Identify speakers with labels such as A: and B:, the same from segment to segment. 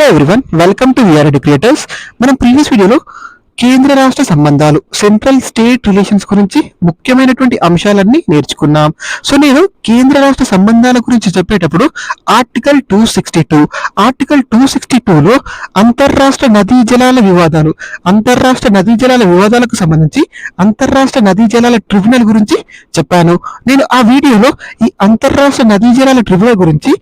A: Hello everyone welcome to VRD creators మనం previous వీడియోలో కేంద్ర రాష్ట్ర సంబంధాలు సెంట్రల్ స్టేట్ రిలేషన్స్ గురించి ముఖ్యమైనటువంటి అంశాలన్నీ నేర్చుకున్నాం. సో నేను కేంద్ర రాష్ట్ర సంబంధాల గురించి చెప్పేటప్పుడు article two sixty two article two sixty టూలో అంతర్రాష్ట్ర నదీ జలాల వివాదాలు అంతర్రాష్ట్ర నదీ జలాల వివాదాలకు సంబంధించి అంతర్రాష్ట్ర నదీ జలాల ట్రిబ్యునల్ గురించి చెప్పాను. నేను ఆ వీడియోలో ఈ అంతర్రాష్ట్ర నదీ జలాల ట్రిబ్యునల్ గురించి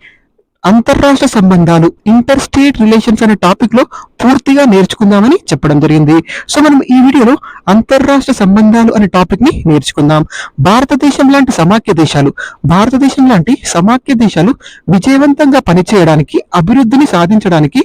A: అంతర్రాష్ట్ర సంబంధాలు ఇంటర్ స్టేట్ రిలేషన్స్ అనే టాపిక్లో పూర్తిగా నేర్చుకుందామని చెప్పడం జరిగింది. సో మనం ఈ వీడియోలో అంతర్రాష్ట్ర సంబంధాలు అనే టాపిక్ని నేర్చుకుందాం. భారతదేశం లాంటి సమాఖ్య దేశాలు భారతదేశం లాంటి సమాఖ్య దేశాలు విజయవంతంగా పనిచేయడానికి అభివృద్ధిని సాధించడానికి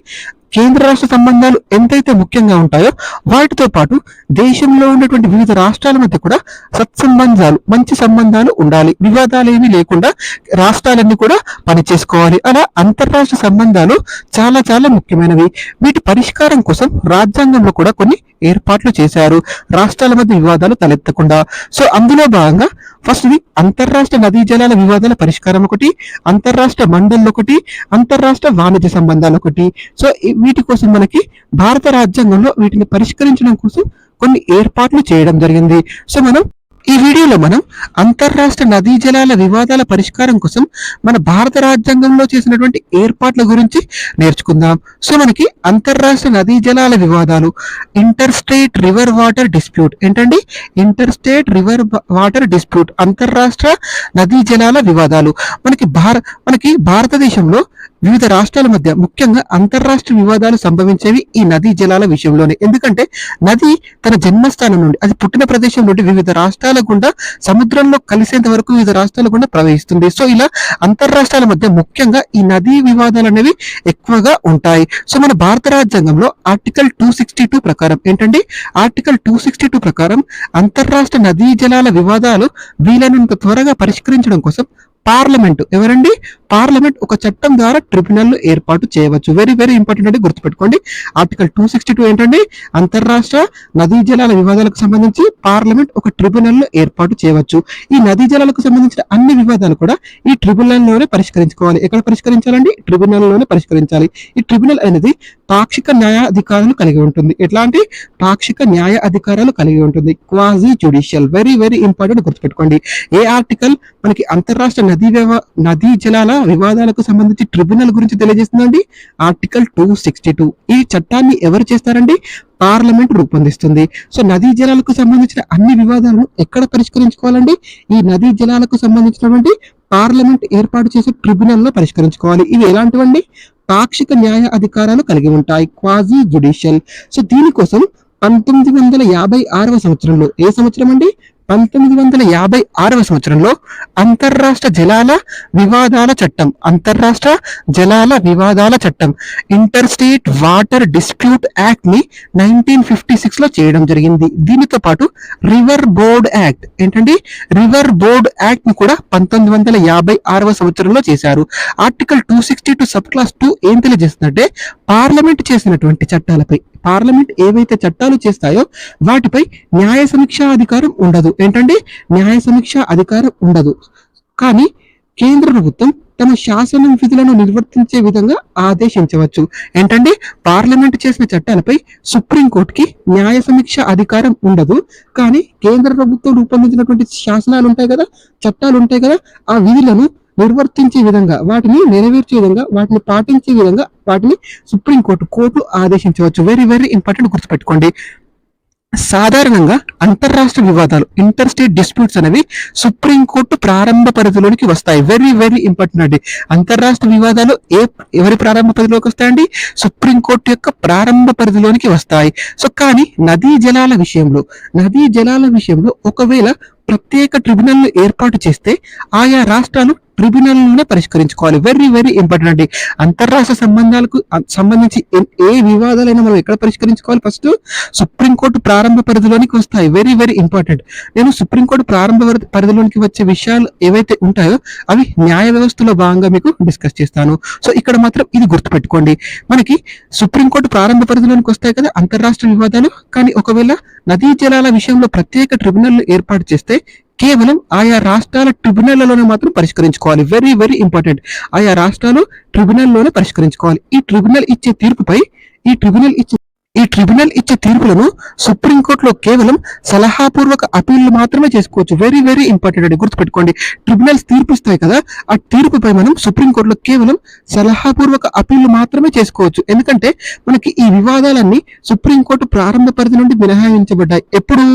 A: కేంద్ర రాష్ట్ర సంబంధాలు ఎంతైతే ముఖ్యంగా ఉంటాయో వాటితో పాటు దేశంలో ఉన్నటువంటి వివిధ రాష్ట్రాల మధ్య కూడా సత్సంబంధాలు మంచి సంబంధాలు ఉండాలి. వివాదాలు ఏమీ లేకుండా రాష్ట్రాలన్నీ కూడా పనిచేసుకోవాలి. అలా అంతర్రాష్ట్ర సంబంధాలు చాలా చాలా ముఖ్యమైనవి. వీటి పరిష్కారం కోసం రాజ్యాంగంలో కూడా కొన్ని ఏర్పాట్లు చేశారు. రాష్ట్రాల మధ్య వివాదాలు తలెత్తకుండా. సో అందులో భాగంగా ఫస్ట్ అంతర్రాష్ట్ర నదీ జలాల వివాదాల పరిష్కారం ఒకటి అంతర్రాష్ట్ర మండళ్ళు ఒకటి అంతర్రాష్ట్ర వాణిజ్య సంబంధాలు ఒకటి. సో వీటి కోసం మనకి భారత రాజ్యాంగంలో వీటిని పరిష్కరించడం కోసం కొన్ని ఏర్పాట్లు చేయడం జరిగింది. సో మనం ఈ వీడియోలో మనం అంతర్రాష్ట్ర నదీ జలాల వివాదాల పరిష్కారం కోసం మన భారత రాజ్యాంగంలో చేసినటువంటి ఏర్పాట్ల గురించి నేర్చుకుందాం. సో మనకి అంతర్రాష్ట్ర నదీ జలాల వివాదాలు inter state river water dispute. ఏంటండి? Inter state river water dispute అంతర్రాష్ట్ర నదీ జలాల వివాదాలు. మనకి భార మనకి భారతదేశంలో వివిధ రాష్ట్రాల మధ్య ముఖ్యంగా అంతర్రాష్ట్ర వివాదాలు సంభవించేవి ఈ నదీ జలాల విషయంలోనే. ఎందుకంటే నది తన జన్మస్థానం నుండి అది పుట్టిన ప్రదేశం నుండి వివిధ రాష్ట్రాల గుండా సముద్రంలో కలిసేంత వరకు వివిధ రాష్ట్రాల గుండా ప్రవహిస్తుంది. సో ఇలా అంతర్రాష్ట్రాల మధ్య ముఖ్యంగా ఈ నదీ వివాదాలు అనేవి ఎక్కువగా ఉంటాయి. సో మన భారత రాజ్యాంగంలో ఆర్టికల్ టూ సిక్స్టీ టూ ప్రకారం ఏంటండి ఆర్టికల్ టూ సిక్స్టీ టూ ప్రకారం అంతర్రాష్ట్ర నదీ జలాల వివాదాలు వీలైనంత త్వరగా పరిష్కరించడం కోసం పార్లమెంట్ ఎవరండి? పార్లమెంట్ ఒక చట్టం ద్వారా ట్రిబ్యునల్ ఏర్పాటు చేయవచ్చు. వెరీ వెరీ ఇంపార్టెంట్ అంటే గుర్తుపెట్టుకోండి. ఆర్టికల్ టూ సిక్స్టీ టూ ఏంటండి? అంతర్రాష్ట్ర నదీ జలాల వివాదాలకు సంబంధించి పార్లమెంట్ ఒక ట్రిబ్యునల్ ఏర్పాటు చేయవచ్చు. ఈ నదీ జలాలకు సంబంధించిన అన్ని వివాదాలు కూడా ఈ ట్రిబ్యునల్లోనే పరిష్కరించుకోవాలి. ఎక్కడ పరిష్కరించాలండి? ట్రిబ్యునల్లోనే పరిష్కరించాలి. ఈ ట్రిబ్యునల్ అనేది పాక్షిక న్యాయ అధికారాలు కలిగి ఉంటుంది. ఎట్లాంటి? పాక్షిక న్యాయ అధికారాలు కలిగి ఉంటుంది. Quasi judicial very very important గుర్తుపెట్టుకోండి. ఏ ఆర్టికల్ మనకి అంతర్రాష్ట్ర నదీ వ్యవ నదీ జలాల వివాదాలకు సంబంధించి ట్రిబ్యునల్ గురించి తెలియజేస్తుందండి. ఆర్టికల్ టూ సిక్స్టీ టూ ఈ చట్టాన్ని ఎవరు చేస్తారండి? పార్లమెంట్ రూపొందిస్తుంది. సో నదీ జలాలకు సంబంధించిన అన్ని వివాదాలను ఎక్కడ పరిష్కరించుకోవాలండి? ఈ నదీ జలాలకు సంబంధించినటువంటి పార్లమెంట్ ఏర్పాటు చేసే ట్రిబ్యునల్లో పరిష్కరించుకోవాలి. ఇవి ఎలాంటివండి? పాక్షిక న్యాయ అధికారాలు కలిగి ఉంటాయి. క్వాజీ జుడిషియల్ సో దీనికోసం పంతొమ్మిది వందల యాభై ఆరవ సంవత్సరంలో ఏ సంవత్సరం అండి? పంతొమ్మిది వందల యాభై ఆరవ సంవత్సరంలో అంతర్రాష్ట్ర జలాల వివాదాల చట్టం అంతర్రాష్ట్ర జలాల వివాదాల చట్టం ఇంటర్ స్టేట్ వాటర్ డిస్ప్యూట్ యాక్ట్ని నైన్టీన్ ఫిఫ్టీ సిక్స్లో చేయడం జరిగింది. దీనితో పాటు రివర్ బోర్డ్ యాక్ట్ ఏంటండి? రివర్ బోర్డ్ యాక్ట్ని కూడా పంతొమ్మిది వందల యాభై ఆరవ సంవత్సరంలో చేశారు. Article two sixty two sub clause two ఏం తెలియజేస్తుందంటే పార్లమెంట్ చేసినటువంటి చట్టాలపై పార్లమెంట్ ఏవైతే చట్టాలు చేస్తాయో వాటిపై న్యాయ సమీక్ష అధికారం ఉండదు. ఏంటంటే న్యాయ సమీక్ష అధికారం ఉండదు. కానీ కేంద్ర ప్రభుత్వం తమ శాసనం విధులను నిర్వర్తించే విధంగా ఆదేశించవచ్చు. ఏంటంటే పార్లమెంట్ చేసిన చట్టాలపై సుప్రీంకోర్టుకి న్యాయ సమీక్ష అధికారం ఉండదు. కానీ కేంద్ర ప్రభుత్వం రూపొందించినటువంటి శాసనాలు ఉంటాయి కదా చట్టాలు ఉంటాయి కదా ఆ విధులను నిర్వర్తించే విధంగా వాటిని నెరవేర్చే విధంగా వాటిని పాటించే విధంగా వాటిని సుప్రీంకోర్టు కోర్టు ఆదేశించవచ్చు. వెరీ వెరీ ఇంపార్టెంట్ గుర్తుపెట్టుకోండి. సాధారణంగా అంతర్రాష్ట్ర వివాదాలు ఇంటర్ స్టేట్ డిస్ప్యూట్స్ అనేవి సుప్రీంకోర్టు ప్రారంభ పరిధిలోనికి వస్తాయి. వెరీ వెరీ ఇంపార్టెంట్ అండి. అంతర్రాష్ట్ర వివాదాలు ఏ ఎవరి ప్రారంభ పరిధిలోకి వస్తాయండి? సుప్రీంకోర్టు యొక్క ప్రారంభ పరిధిలోనికి వస్తాయి. సో కానీ నదీ జలాల విషయంలో నదీ జలాల విషయంలో ఒకవేళ ప్రత్యేక ట్రిబ్యునల్ ఏర్పాటు చేస్తే ఆయా రాష్ట్రాలు ట్రిబ్యునల్లోనే పరిష్కరించుకోవాలి. వెరీ వెరీ ఇంపార్టెంట్ అండి. అంతర్రాష్ట్ర సంబంధాలకు సంబంధించి ఏ- ఏ వివాదాలైనా మనం ఎక్కడ పరిష్కరించుకోవాలి? ఫస్ట్ సుప్రీంకోర్టు ప్రారంభ పరిధిలోనికి వస్తాయి. వెరీ వెరీ ఇంపార్టెంట్ నేను సుప్రీంకోర్టు ప్రారంభ పరిధిలోనికి వచ్చే విషయాలు ఏవైతే ఉంటాయో అవి న్యాయ వ్యవస్థలో భాగంగా మీకు డిస్కస్ చేస్తాను. సో ఇక్కడ మాత్రం ఇది గుర్తుపెట్టుకోండి. మనకి సుప్రీంకోర్టు ప్రారంభ పరిధిలోనికి వస్తాయి కదా అంతర్రాష్ట్ర వివాదాలు. కానీ ఒకవేళ నదీ జలాల విషయంలో ప్రత్యేక ట్రిబ్యునల్ ఏర్పాటు చేస్తే చేస్తే కేవలం ఆయా రాష్ట్రాల ట్రిబ్యునల్లోనే మాత్రం పరిష్కరించుకోవాలి. వెరీ వెరీ ఇంపార్టెంట్ ఆయా రాష్ట్రాలు ట్రిబ్యునల్లోనే పరిష్కరించుకోవాలి. ఈ ట్రిబ్యునల్ ఇచ్చే తీర్పుపై ఈ ట్రిబ్యునల్ ఇచ్చే ఈ ట్రిబ్యునల్ ఇచ్చే తీర్పులను సుప్రీంకోర్టులో కేవలం సలహాపూర్వక అపీళ్ళు మాత్రమే చేసుకోవచ్చు. వెరీ వెరీ ఇంపార్టెంట్ అండి. గుర్తుపెట్టుకోండి. ట్రిబ్యునల్స్ తీర్పు ఇస్తాయి కదా ఆ తీర్పుపై మనం సుప్రీంకోర్టులో కేవలం సలహాపూర్వక అపీళ్ళు మాత్రమే చేసుకోవచ్చు. ఎందుకంటే మనకి ఈ వివాదాలన్నీ సుప్రీంకోర్టు ప్రారంభ పరిధి నుండి మినహాయించబడ్డాయి. ఎప్పుడు?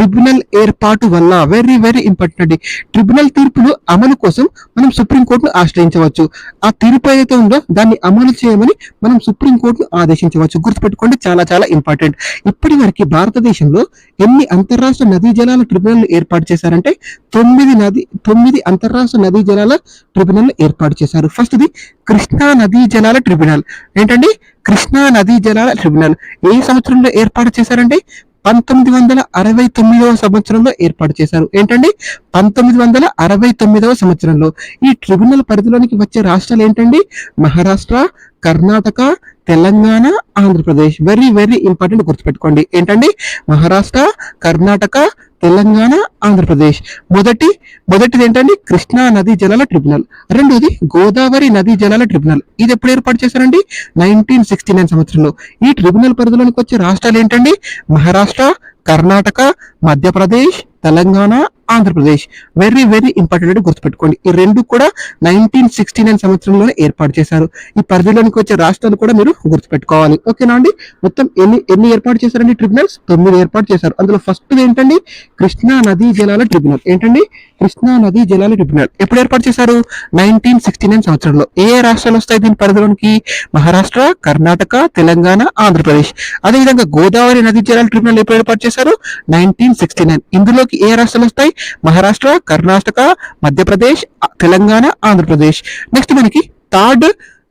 A: ట్రిబ్యునల్ ఏర్పాటు వల్ల వెరీ వెరీ ఇంపార్టెంట్ అండి ట్రిబ్యునల్ తీర్పులు అమలు కోసం మనం సుప్రీంకోర్టును ఆశ్రయించవచ్చు. ఆ తీర్పు ఏదైతే ఉందో దాన్ని అమలు చేయమని మనం సుప్రీంకోర్టును ఆదేశించవచ్చు. గుర్తుపెట్టుకోండి చాలా చాలా ఇంపార్టెంట్ ఇప్పటి వరకు భారతదేశంలో ఎన్ని అంతర్రాష్ట్ర నదీ జలాల ట్రిబ్యునల్ ఏర్పాటు చేశారంటే తొమ్మిది నది తొమ్మిది అంతర్రాష్ట్ర నదీ జలాల ట్రిబ్యునల్ ఏర్పాటు చేశారు. ఫస్ట్ ఇది కృష్ణా నదీ జలాల ట్రిబ్యునల్. ఏంటండి? కృష్ణా నదీ జలాల ట్రిబ్యునల్. ఏ సంవత్సరంలో ఏర్పాటు చేశారంటే పంతొమ్మిది వందల అరవై తొమ్మిదవ సంవత్సరంలో ఏర్పాటు చేశారు. ఏంటండి? పంతొమ్మిది వందల అరవై తొమ్మిదవ సంవత్సరంలో ఈ ట్రిబ్యునల్ పరిధిలోనికి వచ్చే రాష్ట్రాలు ఏంటండి? Maharashtra Karnataka Telangana Andhra Pradesh. Very very important గుర్తుపెట్టుకోండి. ఏంటండి? మహారాష్ట్ర కర్ణాటక తెలంగాణ ఆంధ్రప్రదేశ్. మొదటి మొదటిది ఏంటండి కృష్ణా నదీ జలాల ట్రిబ్యునల్. రెండోది గోదావరి నదీ జలాల ట్రిబ్యునల్. ఇది ఎప్పుడు ఏర్పాటు చేశారండి? నైన్టీన్ సిక్స్టీ నైన్ సంవత్సరంలో. ఈ ట్రిబ్యునల్ పరిధిలోనికి వచ్చే రాష్ట్రాలు ఏంటండి? Maharashtra Karnataka Madhya Pradesh Telangana Andhra Pradesh. Very very important అని గుర్తుపెట్టుకోండి. ఈ రెండు కూడా నైన్టీన్ సిక్స్టీ నైన్ సంవత్సరంలోనే ఏర్పాటు చేశారు. ఈ పరిధిలోనికి వచ్చే రాష్ట్రాలు కూడా మీరు గుర్తుపెట్టుకోవాలి. ఓకేనా అండి? మొత్తం ఎన్ని ఎన్ని ఏర్పాటు చేశారండి ట్రిబ్యునల్స్? తొమ్మిది ఏర్పాటు చేశారు. అందులో ఫస్ట్ ఏంటండి? కృష్ణా నదీ జలాల ట్రిబ్యునల్. ఏంటండి? కృష్ణా నదీ జలాల ట్రిబ్యునల్. ఎప్పుడు ఏర్పాటు చేశారు? నైన్టీన్ సిక్స్టీ నైన్ సంవత్సరంలో. ఏ రాష్ట్రాలు వస్తాయి దీని పరిధిలోనికి? మహారాష్ట్ర కర్ణాటక తెలంగాణ ఆంధ్రప్రదేశ్. అదేవిధంగా గోదావరి నదీ జలాల ట్రిబ్యునల్ ఎప్పుడు ఏర్పాటు చేశారు? నైన్టీన్ సిక్స్టీ నైన్ ఇందులో ఇందులోకి ఏ రాష్ట్రాలు వస్తాయి? మహారాష్ట్ర కర్ణాటక మధ్యప్రదేశ్ తెలంగాణ ఆంధ్రప్రదేశ్. నెక్స్ట్ మనకి థర్డ్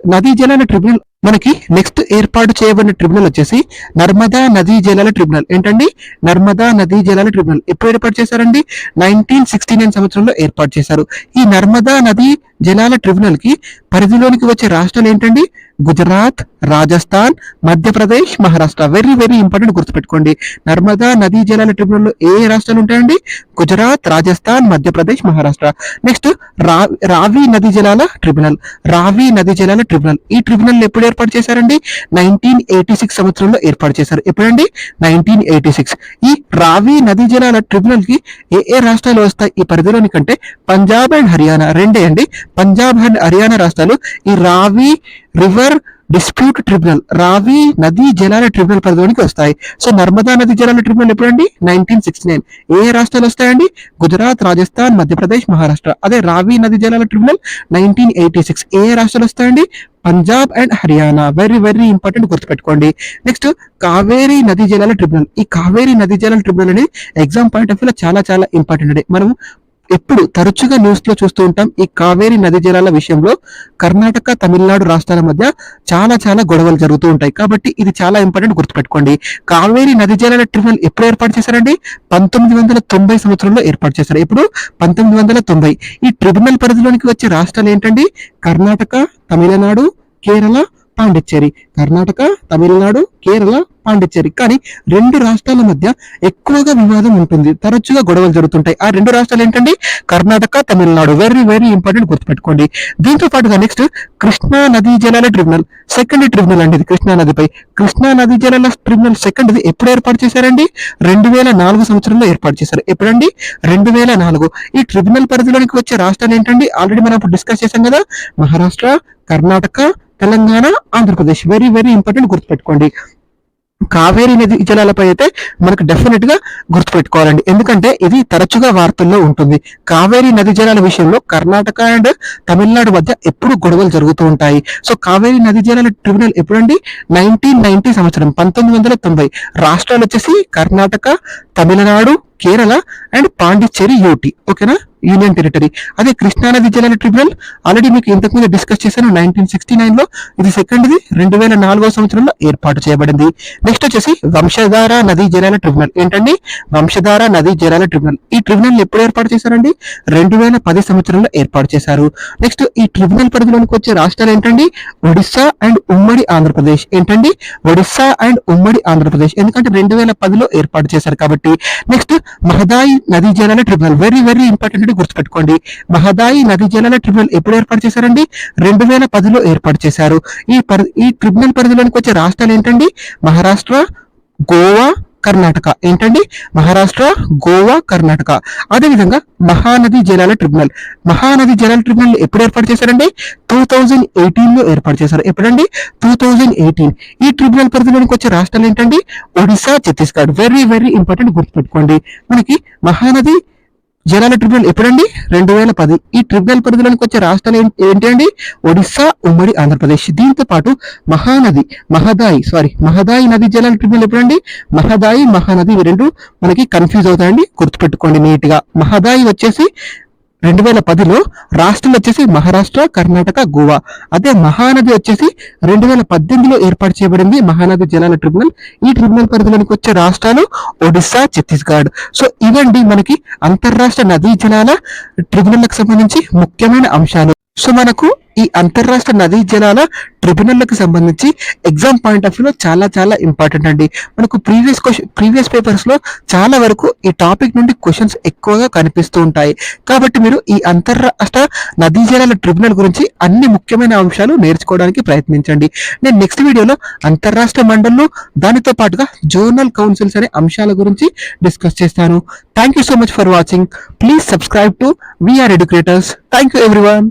A: నదీ జలాల ట్రిబ్యునల్ మనకి నెక్స్ట్ ఏర్పాటు చేయబడిన ట్రిబ్యునల్ వచ్చేసి నర్మదా నదీ జలాల ట్రిబ్యునల్. ఏంటండి? నర్మదా నదీ జలాల ట్రిబ్యునల్. ఎప్పుడు ఏర్పాటు చేశారండి? నైన్టీన్ సిక్స్టీ నైన్ సంవత్సరంలో ఏర్పాటు చేశారు. ఈ నర్మదా నదీ జలాల ట్రిబ్యునల్కి పరిధిలోనికి వచ్చే రాష్ట్రాలు ఏంటండి? Gujarat Rajasthan Madhya Pradesh Maharashtra. Very very important గుర్తుపెట్టుకోండి. నర్మదా నదీ జలాల ట్రిబ్యునల్లో ఏ ఏ రాష్ట్రాలు ఉంటాయండి? గుజరాత్ రాజస్థాన్ మధ్యప్రదేశ్ మహారాష్ట్ర. నెక్స్ట్ రా రావి నదీ జలాల ట్రిబ్యునల్. రావి నదీ జలాల ట్రిబ్యునల్. ఈ ట్రిబ్యునల్ ఎప్పుడు ఏర్పాటు చేశారండి? నైన్టీన్ ఎయిటీ సిక్స్ సంవత్సరంలో ఏర్పాటు చేశారు. ఎప్పుడండి? నైన్టీన్ ఎయిటీ సిక్స్ ఈ రావి నదీ జలాల ట్రిబ్యునల్కి ఏ ఏ రాష్ట్రాలు వస్తాయి? ఈ పరిధిలోని కంటే పంజాబ్ అండ్ హర్యానా. రెండే అండి. పంజాబ్ అండ్ హర్యానా రాష్ట్రాలు ఈ రావి రివర్ డిస్ప్యూట్ ట్రిబ్యునల్ రావి నదీ జలాల ట్రిబ్యునల్ పరిధిలోనికి వస్తాయి. సో నర్మదా నది జలాల ట్రిబ్యునల్ ఎప్పుడండి? నైన్టీన్ సిక్స్టీ నైన్ ఏ రాష్ట్రాలు వస్తాయండి? గుజరాత్ రాజస్థాన్ మధ్యప్రదేశ్ మహారాష్ట్ర. అదే రావి నది జలాల ట్రిబ్యునల్ నైన్టీన్ ఎయిటీ సిక్స్ ఏ రాష్ట్రాలు వస్తాయండి? Punjab and Haryana. Very very important గుర్తుపెట్టుకోండి. నెక్స్ట్ కావేరీ నదీ జలాల ట్రిబ్యునల్ ఈ కావేరీ నదీ జలాల ట్రిబ్యునల్ అనేది ఎగ్జామ్ పాయింట్ ఆఫ్ వ్యూలో చాలా చాలా ఇంపార్టెంట్ అండి. మనం ఎప్పుడు తరచుగా న్యూస్లో చూస్తూ ఉంటాం. ఈ కావేరి నది జలాల విషయంలో కర్ణాటక తమిళనాడు రాష్ట్రాల మధ్య చాలా చాలా గొడవలు జరుగుతూ ఉంటాయి. కాబట్టి ఇది చాలా ఇంపార్టెంట్ గుర్తుపెట్టుకోండి. కావేరి నది జలాల ట్రిబ్యునల్ ఎప్పుడు ఏర్పాటు చేశారండి? పంతొమ్మిది వందల తొంభై సంవత్సరంలో ఏర్పాటు చేశారు. ఇప్పుడు పంతొమ్మిది వందల తొంభై. ఈ ట్రిబ్యునల్ పరిధిలోనికి వచ్చే రాష్ట్రాలు ఏంటండి? కర్ణాటక తమిళనాడు కేరళ పాండిచ్చేరి కర్ణాటక తమిళనాడు కేరళ పాండిచ్చేరి. కానీ రెండు రాష్ట్రాల మధ్య ఎక్కువగా వివాదం ఉంటుంది. తరచుగా గొడవలు జరుగుతుంటాయి. ఆ రెండు రాష్ట్రాలు ఏంటండి? Karnataka Tamil Nadu. Very very important గుర్తుపెట్టుకోండి. దీంతో పాటుగా నెక్స్ట్ కృష్ణా నదీ జలాల ట్రిబ్యునల్. సెకండ్ ట్రిబ్యునల్ అండి కృష్ణా నదిపై. కృష్ణా నదీ జలాల ట్రిబ్యునల్ సెకండ్ ఇది ఎప్పుడు ఏర్పాటు చేశారండి? రెండు వేల నాలుగు సంవత్సరంలో ఏర్పాటు చేశారు. ఎప్పుడండి? రెండు వేల నాలుగు. ఈ ట్రిబ్యునల్ పరిధిలోనికి వచ్చే రాష్ట్రాలు ఏంటండి? ఆల్రెడీ మనం ఇప్పుడు డిస్కస్ చేశాం కదా. Maharashtra Karnataka Telangana Andhra Pradesh. Very very important గుర్తుపెట్టుకోండి. కావేరీ నది జలాలపై అయితే మనకు డెఫినెట్గా గుర్తుపెట్టుకోవాలండి. ఎందుకంటే ఇది తరచుగా వార్తల్లో ఉంటుంది. కావేరీ నది జలాల విషయంలో కర్ణాటక అండ్ తమిళనాడు మధ్య ఎప్పుడు గొడవలు జరుగుతూ ఉంటాయి. సో కావేరీ నది జలాల ట్రిబ్యునల్ ఎప్పుడండి? నైన్టీన్ నైన్టీ సంవత్సరం పంతొమ్మిది వందల తొంభై. రాష్ట్రాలు వచ్చేసి కర్ణాటక తమిళనాడు కేరళ అండ్ పాండిచ్చేరి యూటీ. ఓకేనా యూనియన్ టెరిటరీ అదే కృష్ణానది జలాల ట్రిబ్యునల్ ఆల్రెడీ మీకు ఇంతకుముందు డిస్కస్ చేశాను నైన్టీన్ సిక్స్టీ నైన్లో ఇది సెకండ్ రెండు వేల నాలుగో సంవత్సరంలో ఏర్పాటు చేయబడింది. నెక్స్ట్ వచ్చేసి వంశధార నదీ జలాల ట్రిబ్యునల్ ఏంటండి? వంశధార నదీ జలాల ట్రిబ్యునల్ ఈ ట్రిబ్యునల్ ఎప్పుడు ఏర్పాటు చేశారండి? రెండు వేల పది సంవత్సరంలో ఏర్పాటు చేశారు. నెక్స్ట్ ఈ ట్రిబ్యునల్ పరిధిలోనికి వచ్చే రాష్ట్రాలు ఏంటండి? ఒడిస్సా అండ్ ఉమ్మడి ఆంధ్రప్రదేశ్. ఏంటండి? ఒడిస్సా అండ్ ఉమ్మడి ఆంధ్రప్రదేశ్. ఎందుకంటే రెండు వేల పదిలో ఏర్పాటు చేశారు కాబట్టి. నెక్స్ట్ మహదాయి నదీ జలాల ట్రిబ్యునల్ వెరీ వెరీ ఇంపార్టెంట్ ఒకటి గుర్తుపెట్టుకోండి. మహదాయి నది జలాల ట్రిబ్యునల్ ఎప్పుడు ఏర్పాటు చేశారండి? రెండు వేల పదిలో ఏర్పాటు చేశారు. ఈ ఈ ట్రిబ్యునల్ పరిధిలోనికి వచ్చే రాష్ట్రాలు ఏంటండి? మహారాష్ట్ర గోవా కర్ణాటక. ఏంటండి? మహారాష్ట్ర గోవా కర్ణాటక. అదేవిధంగా మహానది జలాల ట్రిబ్యునల్. మహానది జలాల ట్రిబ్యునల్ ఎప్పుడు ఏర్పాటు చేశారండి? టూ థౌజండ్ ఎయిటీన్లో ఏర్పాటు చేశారు. ఎప్పుడండి? Two thousand eighteen. ఈ ట్రిబ్యునల్ పరిధిలోనికి వచ్చే రాష్ట్రాలు ఏంటండి? Odisha Chhattisgarh. Very very important గుర్తుపెట్టుకోండి. మనకి మహానది జనాల ట్రిబ్యునల్ ఎప్పుడండి? రెండు వేల పది. ఈ ట్రిబ్యునల్ పరిధిలోనికి వచ్చే రాష్ట్రాలు ఏంటి అండి? ఒడిస్సా ఉమ్మడి ఆంధ్రప్రదేశ్. దీంతో పాటు మహానది మహదాయి సారీ మహదాయి నది జలాల ట్రిబ్యునల్ ఎప్పుడండి? మహదాయి మహానది ఇవి రెండు మనకి కన్ఫ్యూజ్ అవుతాయండి. గుర్తుపెట్టుకోండి నీట్గా. మహదాయి వచ్చేసి రెండు వేల పదిలో రాష్ట్రాలు వచ్చేసి మహారాష్ట్ర కర్ణాటక గోవా. అదే మహానది వచ్చేసి రెండు వేల పద్దెనిమిదిలో ఏర్పాటు చేయబడింది మహానది జలాల ట్రిబ్యునల్. ఈ ట్రిబ్యునల్ పరిధిలోనికి వచ్చే రాష్ట్రాలు ఒడిస్సా ఛత్తీస్గఢ్. సో ఇవండి మనకి అంతర్రాష్ట్ర నదీ జలాల ట్రిబ్యునల్కి సంబంధించి ముఖ్యమైన అంశాలు. సో మనకు ఈ అంతర్రాష్ట్ర నదీ జలాల ట్రిబ్యునల్కి సంబంధించి ఎగ్జామ్ పాయింట్ ఆఫ్ వ్యూలో చాలా చాలా ఇంపార్టెంట్ అండి. మనకు ప్రీవియస్ క్వశ్చన్ ప్రీవియస్ పేపర్స్లో చాలా వరకు ఈ టాపిక్ నుండి క్వశ్చన్స్ ఎక్కువగా కనిపిస్తూ ఉంటాయి. కాబట్టి మీరు ఈ అంతర్రాష్ట్ర నదీ జలాల ట్రిబ్యునల్ గురించి అన్ని ముఖ్యమైన అంశాలు నేర్చుకోవడానికి ప్రయత్నించండి. నేను నెక్స్ట్ వీడియోలో అంతర్రాష్ట్ర మండల్లో దానితో పాటుగా జోనల్ కౌన్సిల్స్ అనే అంశాల గురించి డిస్కస్ చేస్తాను. Thank you so much for watching. Please subscribe to VR educators. Thank you everyone.